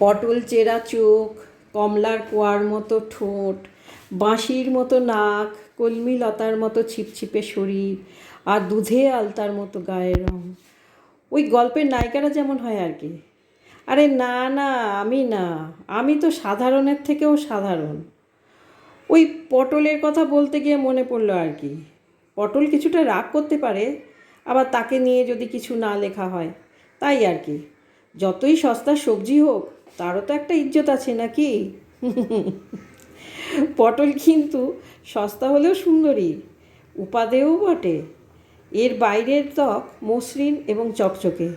পটল চেরা চোখ, কমলার কোয়ার মতো ঠোঁট, বাঁশির মতো নাক, কলমি লতার মতো ছিপছিপে শরীর আর দুধে আলতার মতো গায়ের রং। ওই গল্পের নায়িকারা যেমন হয় আর কি। আরে না না, আমি না, আমি তো সাধারণের থেকেও সাধারণ। ওই পটলের কথা বলতে গিয়ে মনে পড়ল আর কি। পটল কিছুটা রাগ করতে পারে, আবার তাকে নিয়ে যদি কিছু না লেখা হয়, তাই আর কি। যতই সস্তা সবজি হোক তারও তো একটা ইজ্জত আছে নাকি? পটল কিন্তু সস্তা হলেও সুন্দরী, উপাদেয়ও বটে। এর বাইরের ত্বক মসৃণ এবং চকচকে।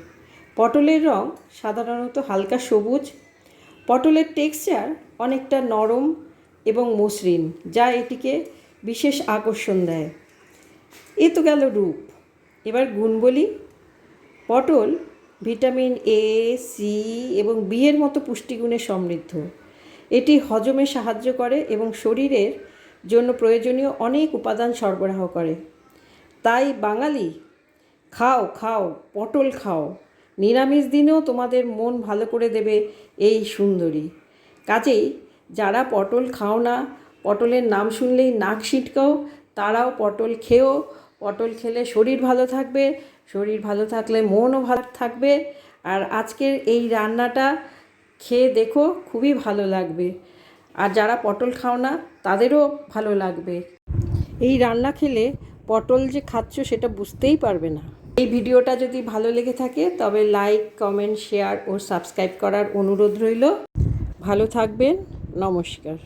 পটলের রং সাধারণত হালকা সবুজ। পটলের টেক্সচার অনেকটা নরম এবং মসৃণ, যা এটিকে বিশেষ আকর্ষণ দেয়। এ তো গেল রূপ। এবার গুণ বলি। পটল ভিটামিন এ সি এবং বি এর মতো পুষ্টিগুণে সমৃদ্ধ। এটি হজমে সাহায্য করে এবং শরীরের জন্য প্রয়োজনীয় অনেক উপাদান সরবরাহ করে। তাই বাঙালি, খাও খাও, পটল খাও, নিরামিষ দিনেও তোমাদের মন ভালো করে দেবে এই সুন্দরী। কাজেই যারা পটল খাও না, পটলের নাম শুনলেই নাক ছিটকাও তারাও পটল খেও পটল খেলে শরীর ভালো থাকবে, শরীর ভালো থাকলে মনও ভালো থাকবে। আর আজকের এই রান্নাটা খেয়ে দেখো খুবই ভালো লাগবে। আর যারা পটল খাও না, তাদেরও ভালো লাগবে। এই রান্না খেলে পটল যে খাচ্ছ সেটা বুঝতেই পারবে না। এই ভিডিওটা যদি ভালো লেগে থাকে, তবে লাইক, কমেন্ট, শেয়ার ও সাবস্ক্রাইব করার অনুরোধ রইল। ভালো থাকবেন, নমস্কার।